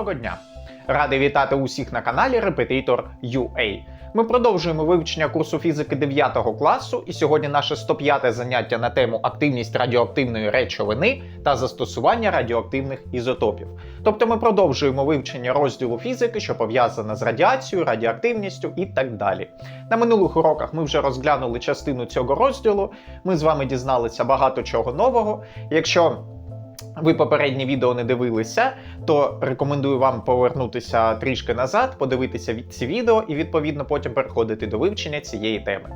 Доброго дня! Радий вітати усіх на каналі Repetitor UA. Ми продовжуємо вивчення курсу фізики 9 класу, і сьогодні наше 105 заняття на тему активність радіоактивної речовини та застосування радіоактивних ізотопів. Тобто ми продовжуємо вивчення розділу фізики, що пов'язане з радіацією, радіоактивністю і так далі. На минулих уроках ми вже розглянули частину цього розділу. Ми з вами дізналися багато чого нового. Якщо ви попереднє відео не дивилися, то рекомендую вам повернутися трішки назад, подивитися ці відео і відповідно потім переходити до вивчення цієї теми.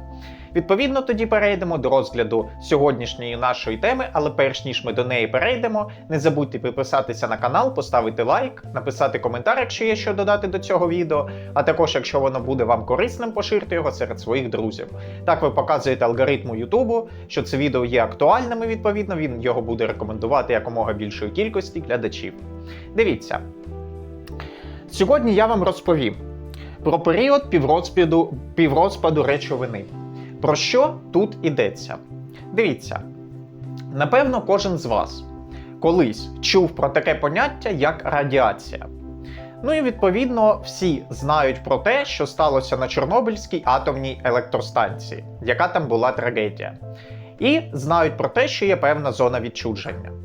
Відповідно, тоді перейдемо до розгляду сьогоднішньої нашої теми, але перш ніж ми до неї перейдемо, не забудьте підписатися на канал, поставити лайк, написати коментар, якщо є що додати до цього відео. А також, якщо воно буде вам корисним, поширте його серед своїх друзів. Так ви показуєте алгоритму Ютубу, що це відео є актуальним, і відповідно він його буде рекомендувати якомога більшої кількості глядачів. Дивіться. Сьогодні я вам розповім про період піврозпаду, піврозпаду речовини. Про що тут йдеться? Дивіться, напевно, кожен з вас колись чув про таке поняття, як радіація. Ну і відповідно всі знають про те, що сталося на Чорнобильській атомній електростанції, яка там була трагедія. І знають про те, що є певна зона відчудження.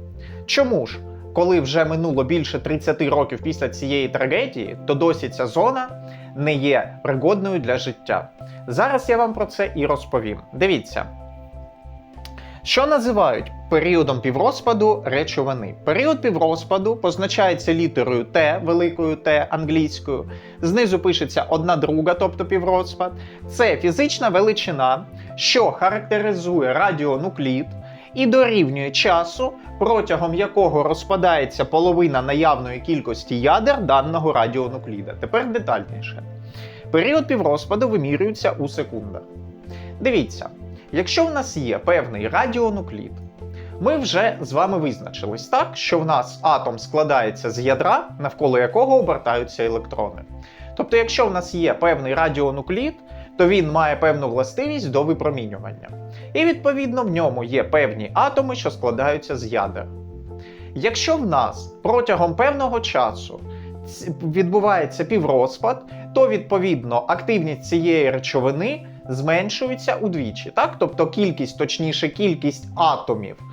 Чому ж, коли вже минуло більше 30 років після цієї трагедії, то досі ця зона не є пригодною для життя? Зараз я вам про це і розповім. Дивіться. Що називають періодом піврозпаду речовини? Період піврозпаду позначається літерою Т, великою Т англійською. Знизу пишеться одна друга, тобто піврозпад. Це фізична величина, що характеризує радіонуклід і дорівнює часу, протягом якого розпадається половина наявної кількості ядер даного радіонукліда. Тепер детальніше. Період піврозпаду вимірюється у секундах. Дивіться, якщо в нас є певний радіонуклід, ми вже з вами визначились так, що в нас атом складається з ядра, навколо якого обертаються електрони. Тобто, якщо в нас є певний радіонуклід, то він має певну властивість до випромінювання. І відповідно в ньому є певні атоми, що складаються з ядер. Якщо в нас протягом певного часу відбувається піврозпад, то відповідно активність цієї речовини зменшується удвічі. Так? Тобто кількість, точніше, кількість атомів,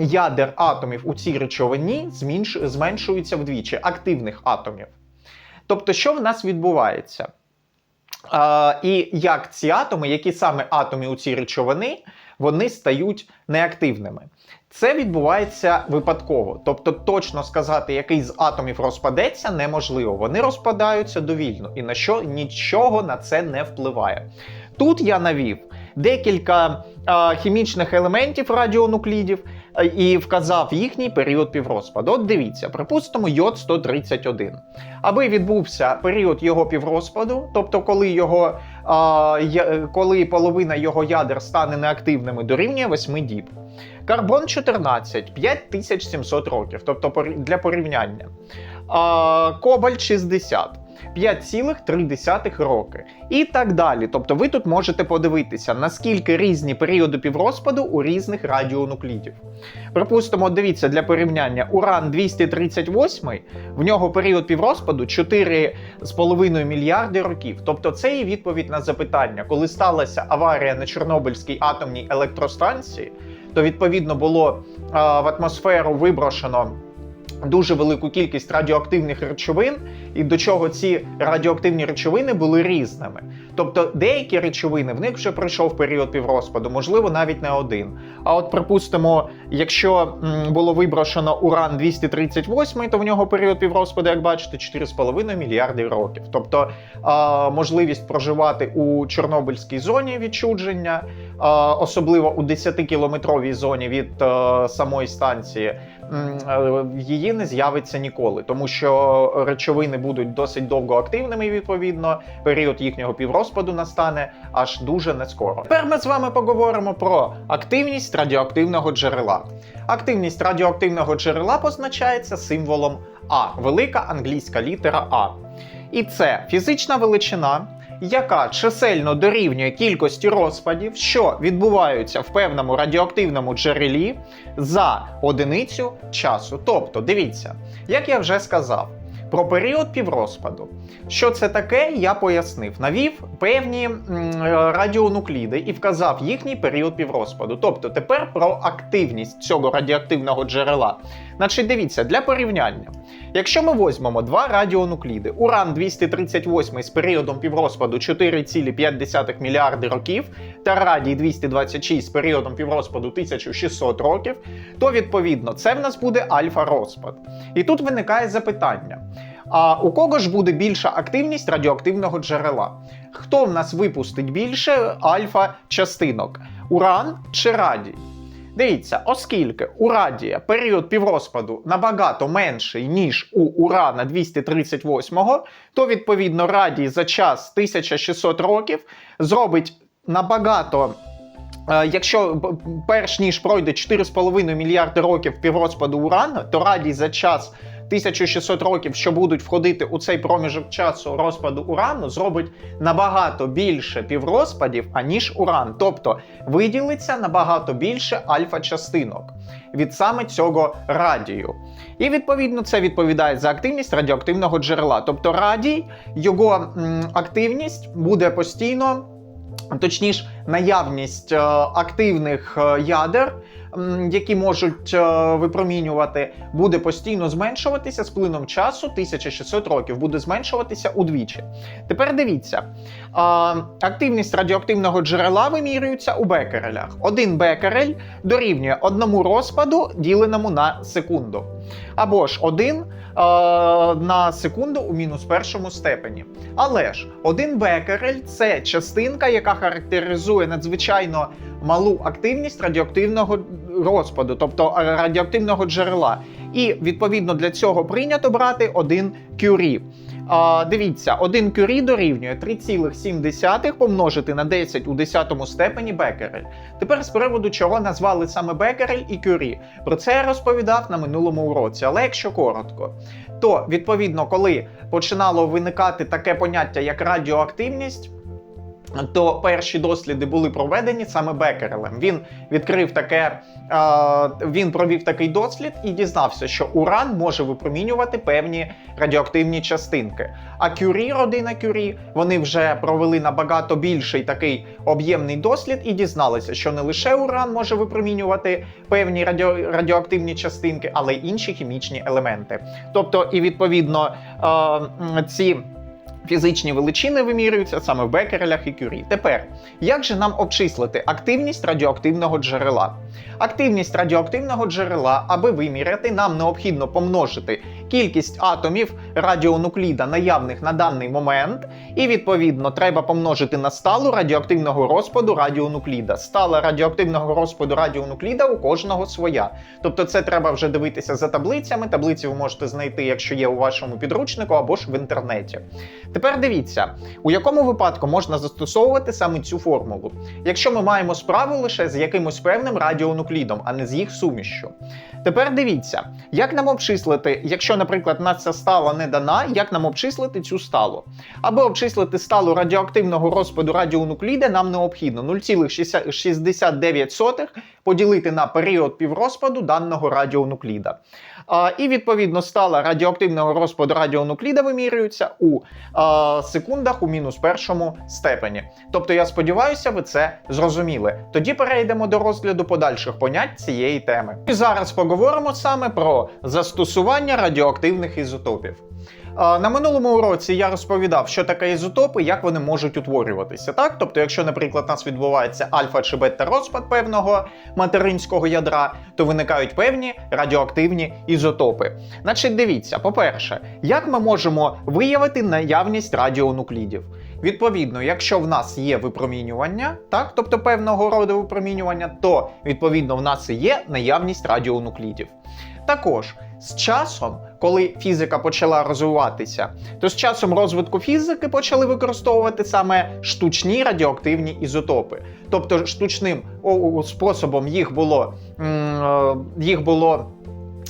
ядер атомів у цій речовині зменшується вдвічі, активних атомів. Тобто, що в нас відбувається? І як ці атоми, які саме атоми у цій речовини, вони стають неактивними. Це відбувається випадково. Тобто, точно сказати, який з атомів розпадеться, неможливо. Вони розпадаються довільно, і на що нічого на це не впливає. Тут я навів декілька а, хімічних елементів радіонуклідів і вказав їхній період піврозпаду. От дивіться, припустимо, йод 131. Аби відбувся період його піврозпаду, тобто коли його а, коли половина його ядер стане неактивними, дорівнює 8 діб. Карбон 14 5700 років, тобто для порівняння. А, Кобальт 60 5,3 роки. І так далі. Тобто ви тут можете подивитися, наскільки різні періоди піврозпаду у різних радіонуклідів. Припустимо, дивіться для порівняння: Уран 238, в нього період піврозпаду 4,5 мільярди років. Тобто це і відповідь на запитання, коли сталася аварія на Чорнобильській атомній електростанції, то відповідно було а, в атмосферу виброшено. Дуже велику кількість радіоактивних речовин, і до чого ці радіоактивні речовини були різними. Тобто деякі речовини в них вже пройшов період піврозпаду, можливо, навіть не один. А от припустимо, якщо було виброшено уран 238, то в нього період піврозпаду, як бачите, 4,5 мільярди років. Тобто можливість проживати у Чорнобильській зоні відчудження, особливо у 10-кілометровій зоні від е, самої станції, її не з'явиться ніколи, тому що речовини будуть досить довго активними, відповідно, період їхнього піврозпаду настане аж дуже нескоро. Тепер ми з вами поговоримо про активність радіоактивного джерела. Активність радіоактивного джерела позначається символом А, велика англійська літера А. І це фізична величина, яка чисельно дорівнює кількості розпадів, що відбуваються в певному радіоактивному джерелі за одиницю часу. Тобто, дивіться, як я вже сказав, про період піврозпаду. Що це таке, я пояснив. Навів певні м, радіонукліди і вказав їхній період піврозпаду. Тобто тепер про активність цього радіоактивного джерела. Значить, дивіться, для порівняння. Якщо ми візьмемо два радіонукліди, уран 238 з періодом піврозпаду 4,5 мільярди років та радій 226 з періодом піврозпаду 1600 років, то відповідно це в нас буде альфа-розпад. І тут виникає запитання: а у кого ж буде більша активність радіоактивного джерела? Хто в нас випустить більше альфа-частинок? Уран чи радій? Дивіться, оскільки у радія період піврозпаду набагато менший, ніж у урана 238-го, то відповідно радій за час 1600 років зробить набагато. е, Якщо перш ніж пройде 4,5 мільярди років піврозпаду урана, то радій за час 1600 років, що будуть входити у цей проміжок часу розпаду урану, зробить набагато більше піврозпадів, аніж уран. Тобто виділиться набагато більше альфа-частинок від саме цього радію. І відповідно це відповідає за активність радіоактивного джерела. Тобто радій, його м, активність буде постійно. Точніше, наявність е, активних е, ядер, які можуть е, випромінювати, буде постійно зменшуватися з плином часу 1600 років, буде зменшуватися удвічі. Тепер дивіться, активність радіоактивного джерела вимірюється у бекерелях. Один бекерель дорівнює одному розпаду, діленому на секунду. Або ж один е, на секунду у мінус першому степені. Але ж один бекерель це частинка, яка характеризує надзвичайно малу активність радіоактивного розпаду, тобто е, радіоактивного джерела. І відповідно для цього прийнято брати один кюрі. А, дивіться, один кюрі дорівнює 3,7 помножити на 10 у 10 степені бекерель. Тепер з приводу чого назвали саме бекерель і кюрі. Про це я розповідав на минулому уроці, але якщо коротко, то відповідно, коли починало виникати таке поняття як радіоактивність. То перші досліди були проведені саме Бекерелем. Він відкрив таке, е, він провів такий дослід і дізнався, що уран може випромінювати певні радіоактивні частинки. А Кюрі, родина Кюрі, вони вже провели набагато більший такий об'ємний дослід і дізналися, що не лише уран може випромінювати певні радіо, радіоактивні частинки, але й інші хімічні елементи. Тобто, і відповідно е, ці. Фізичні величини вимірюються саме в бекерелях і кюрі. Тепер, як же нам обчислити активність радіоактивного джерела? Активність радіоактивного джерела, аби виміряти, нам необхідно помножити кількість атомів радіонукліда, наявних на даний момент, і відповідно треба помножити на сталу радіоактивного розпаду радіонукліда. Стала радіоактивного розпаду радіонукліда у кожного своя. Тобто, це треба вже дивитися за таблицями. Таблиці ви можете знайти, якщо є у вашому підручнику або ж в інтернеті. Тепер дивіться, у якому випадку можна застосовувати саме цю формулу, якщо ми маємо справу лише з якимось певним радіонуклідом, а не з їх сумішчю. Тепер дивіться, як нам обчислити, якщо, наприклад, нас ця стала не дана, як нам обчислити цю сталу. Аби обчислити сталу радіоактивного розпаду радіонукліда, нам необхідно 0,69 поділити на період піврозпаду даного радіонукліда. І відповідно стала радіоактивного розпаду радіонукліда вимірюється у а, секундах у мінус першому степені. Тобто, я сподіваюся, ви це зрозуміли. Тоді перейдемо до розгляду подальших понять цієї теми. І зараз поговоримо саме про застосування радіоактивних ізотопів. На минулому уроці я розповідав, що таке ізотопи, як вони можуть утворюватися. Так, тобто, якщо, наприклад, у нас відбувається альфа чи бета розпад певного материнського ядра, то виникають певні радіоактивні ізотопи. Значить, дивіться, по-перше, як ми можемо виявити наявність радіонуклідів? Відповідно, якщо в нас є випромінювання, так, тобто певного роду випромінювання, то відповідно в нас і є наявність радіонуклідів. Також з часом, коли фізика почала розвиватися, то з часом розвитку фізики почали використовувати саме штучні радіоактивні ізотопи. Тобто штучним способом їх було, е, їх було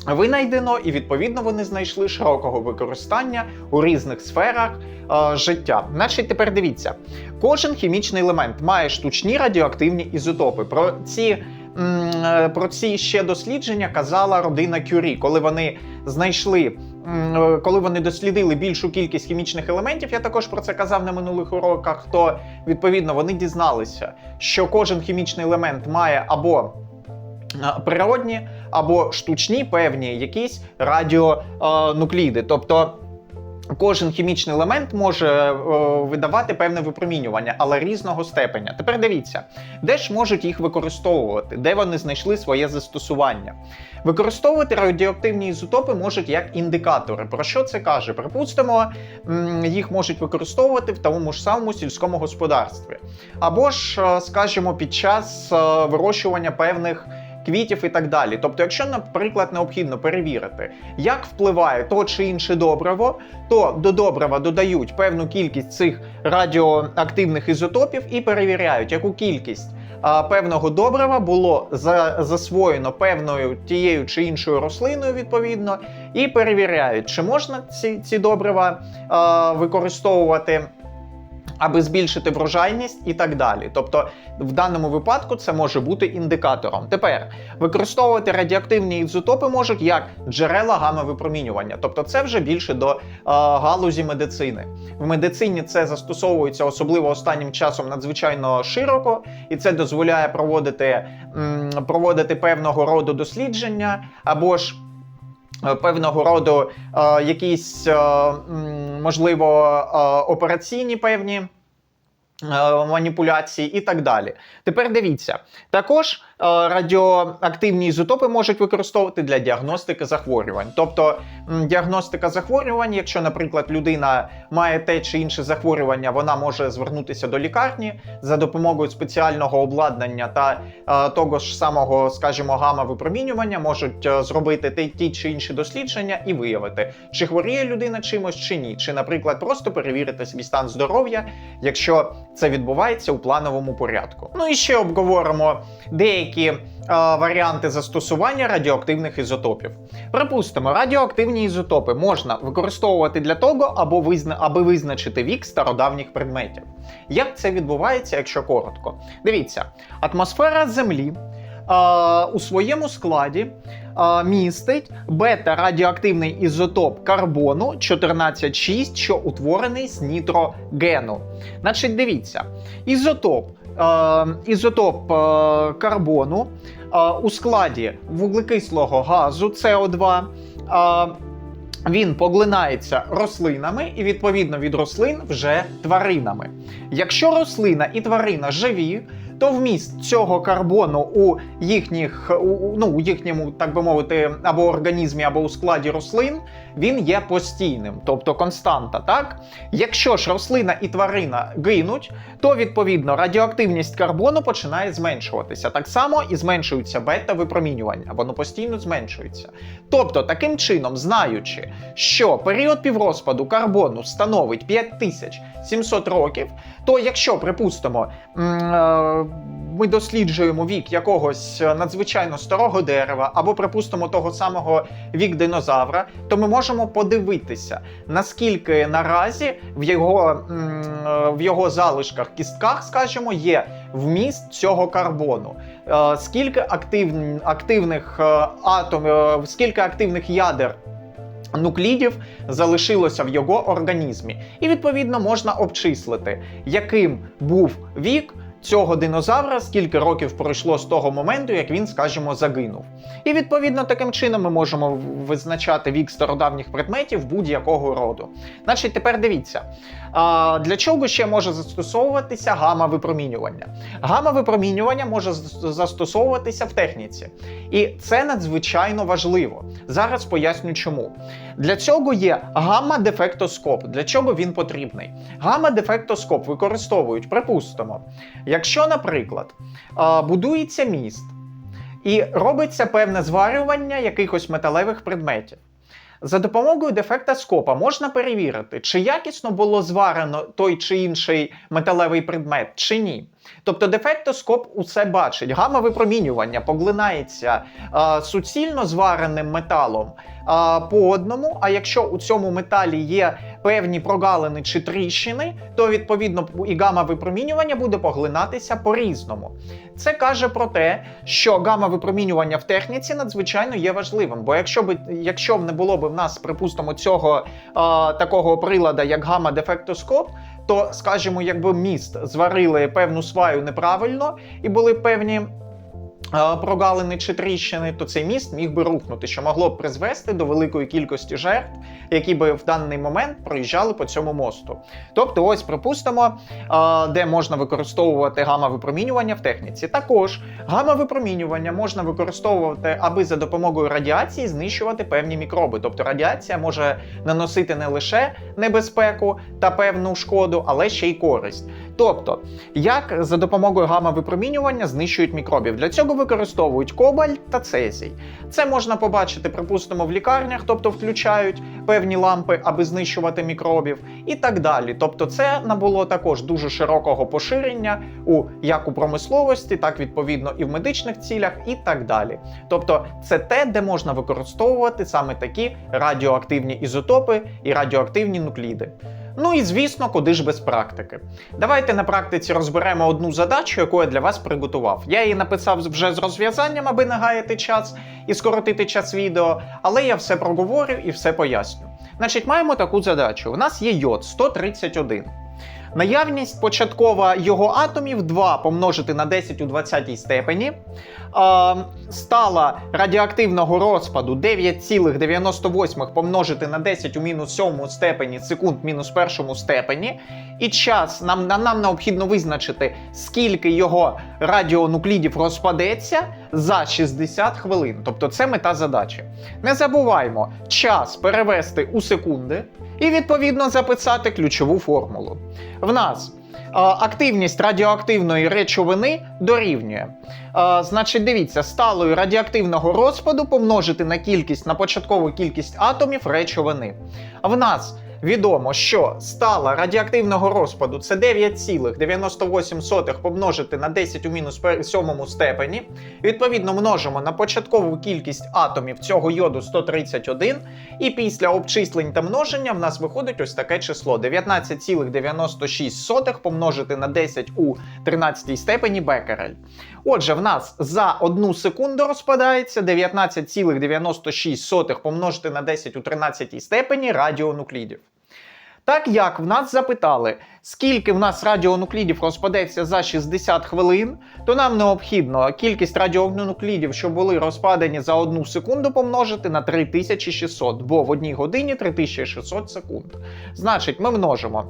винайдено, і відповідно вони знайшли широкого використання у різних сферах е, життя. Значить, тепер дивіться, кожен хімічний елемент має штучні радіоактивні ізотопи. Про ці про ці ще дослідження казала родина Кюрі, коли вони знайшли. е, Коли вони дослідили більшу кількість хімічних елементів, я також про це казав на минулих уроках. То відповідно вони дізналися, що кожен хімічний елемент має або е, природні, або штучні певні якісь радіонукліди. Тобто Кожен хімічний елемент може е, видавати певне випромінювання, але різного степеня. Тепер дивіться, де ж можуть їх використовувати, де вони знайшли своє застосування. Використовувати радіоактивні ізотопи можуть як індикатори. Про що це каже? Припустимо, їх можуть використовувати в тому ж самому сільському господарстві, або ж, е, скажімо, під час е, вирощування певних. Квітів і так далі. Тобто, якщо, наприклад, необхідно перевірити, як впливає то чи інше добриво, то до добрива додають певну кількість цих радіоактивних ізотопів і перевіряють, яку кількість певного добрива було за, засвоєно певною тією чи іншою рослиною, відповідно, і перевіряють, чи можна ці, ці добрива а, використовувати. Аби збільшити врожайність і так далі. Тобто, в даному випадку це може бути індикатором. Тепер використовувати радіоактивні ізотопи можуть як джерела гамма-випромінювання. Тобто, це вже більше до е, галузі медицини. В медицині це застосовується особливо останнім часом надзвичайно широко, і це дозволяє проводити, м, проводити певного роду дослідження або ж. Е, Певного роду е, якісь, е, можливо, е, операційні певні е, маніпуляції і так далі. Тепер дивіться, також радіоактивні ізотопи можуть використовувати для діагностики захворювань. Тобто діагностика захворювань, якщо, наприклад, людина має те чи інше захворювання, вона може звернутися до лікарні за допомогою спеціального обладнання та е, того ж самого, скажімо, гамма-випромінювання, можуть е, зробити ті чи інші дослідження і виявити, чи хворіє людина чимось чи ні, чи, наприклад, просто перевірити свій стан здоров'я, якщо це відбувається у плановому порядку. Ну і ще обговоримо деякі е, варіанти застосування радіоактивних ізотопів. Припустимо, радіоактивні ізотопи можна використовувати для того, або визна... аби визначити вік стародавніх предметів. Як це відбувається, якщо коротко? Дивіться, атмосфера Землі. е, У своєму складі е, містить бета-радіоактивний ізотоп карбону 14,6, що утворений з нітрогену. Значить, дивіться, ізотоп, ізотоп е, карбону е, у складі вуглекислого газу СО2. Е, він поглинається рослинами і відповідно від рослин вже тваринами. Якщо рослина і тварина живі, то вміст цього карбону у їхніх, у- ну, у їхньому, так би мовити, або організмі, або у складі рослин, він є постійним, тобто константа. Так? Якщо ж рослина і тварина гинуть, то відповідно радіоактивність карбону починає зменшуватися. Так само і зменшується бета-випромінювання, воно постійно зменшується. Тобто, таким чином, знаючи, що період піврозпаду карбону становить 5700 років, то якщо, припустимо, е, ми досліджуємо вік якогось е, надзвичайно старого дерева, або припустимо того самого вік динозавра, то ми можемо подивитися, наскільки наразі в його, е, в його залишках кістках, скажімо, є вміст цього карбону. Е, Скільки актив, активних е, атомів, скільки активних ядер нуклідів залишилося в його організмі. І відповідно можна обчислити, яким був вік. Цього динозавра, скільки років пройшло з того моменту, як він, скажімо, загинув. І відповідно таким чином ми можемо визначати вік стародавніх предметів будь-якого роду. Значить, тепер дивіться, для чого ще може застосовуватися гамма-випромінювання? Гамма-випромінювання може застосовуватися в техніці. І це надзвичайно важливо. Зараз поясню чому. Для цього є гамма-дефектоскоп. Для чого він потрібний? Гамма-дефектоскоп використовують, припустимо, якщо, наприклад, будується міст і робиться певне зварювання якихось металевих предметів. За допомогою дефектоскопа можна перевірити, чи якісно було зварено той чи інший металевий предмет, чи ні. Тобто дефектоскоп усе бачить. Гамма-випромінювання поглинається е, суцільно звареним металом е, по одному. А якщо у цьому металі є певні прогалини чи тріщини, то відповідно і гама випромінювання буде поглинатися по-різному. Це каже про те, що гама випромінювання в техніці надзвичайно є важливим. Бо якщо б якщо не було б в нас, припустимо, цього е, такого прилада, як гама-дефектоскоп, то, скажімо, якби міст зварили певну сваю неправильно і були певні. Е, Прогалини чи тріщини, то цей міст міг би рухнути, що могло б призвести до великої кількості жертв, які би в даний момент проїжджали по цьому мосту. Тобто, ось припустимо, е, де можна використовувати гамма-випромінювання в техніці. Також гамма-випромінювання можна використовувати, аби за допомогою радіації знищувати певні мікроби. Тобто радіація може наносити не лише небезпеку та певну шкоду, але ще й користь. Тобто, як за допомогою гамма-випромінювання знищують мікробів? Для цього використовують кобальт та цезій. Це можна побачити, припустимо, в лікарнях, тобто включають певні лампи, аби знищувати мікробів, і так далі. Тобто, це набуло також дуже широкого поширення у як у промисловості, так відповідно і в медичних цілях, і так далі. Тобто, це те, де можна використовувати саме такі радіоактивні ізотопи і радіоактивні нукліди. Ну і звісно, куди ж без практики. Давайте на практиці розберемо одну задачу, яку я для вас приготував. Я її написав вже з розв'язанням, аби не гаяти час і скоротити час відео, але я все проговорю і все поясню. Значить, маємо таку задачу: у нас є йод 131. Наявність початкова його атомів 2 помножити на 10 у 20 степені. Е, стала радіоактивного розпаду 9,98 помножити на 10 у мінус 7 степені секунд мінус першому степені. І час нам, нам, необхідно визначити, скільки його радіонуклідів розпадеться за 60 хвилин. Тобто це мета задачі. Не забуваймо час перевести у секунди і відповідно записати ключову формулу. В нас активність радіоактивної речовини дорівнює. Значить, дивіться, сталою радіоактивного розпаду помножити на кількість на початкову кількість атомів речовини. В нас відомо, що стала радіоактивного розпаду це 9,98 помножити на 10 у мінус 7 степені. Відповідно, множимо на початкову кількість атомів цього йоду 131. І після обчислень та множення в нас виходить ось таке число: 19,96 помножити на 10 у 13 степені бекерель. Отже, в нас за одну секунду розпадається 19,96 помножити на 10 у 13 степені радіонуклідів. Так як в нас запитали, скільки в нас радіонуклідів розпадеться за 60 хвилин, то нам необхідно кількість радіонуклідів, що були розпадані за одну секунду, помножити на 3600, бо в одній годині 3600 секунд. Значить, ми множимо.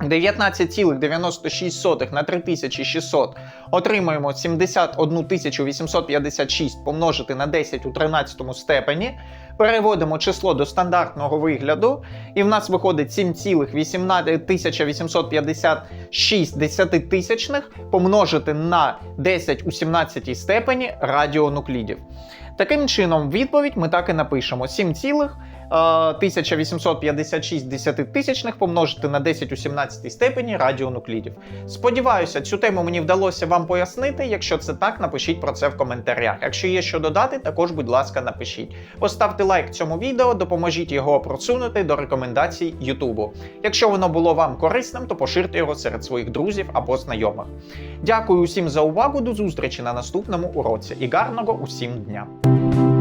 19,96 на 3600 отримаємо 71 856 помножити на 10 у 13 степені. Переводимо число до стандартного вигляду, і в нас виходить 7,1856 десятитисячних помножити на 10 у 17 степені радіонуклідів. Таким чином, відповідь ми так і напишемо: 7, 1856 десятитисячних помножити на 10 у 17 степені радіонуклідів. Сподіваюся, цю тему мені вдалося вам пояснити. Якщо це так, напишіть про це в коментарях. Якщо є що додати, також, будь ласка, напишіть. Поставте лайк цьому відео, допоможіть його просунути до рекомендацій Ютубу. Якщо воно було вам корисним, то поширте його серед своїх друзів або знайомих. Дякую усім за увагу. До зустрічі на наступному уроці і гарного усім дня! Thank you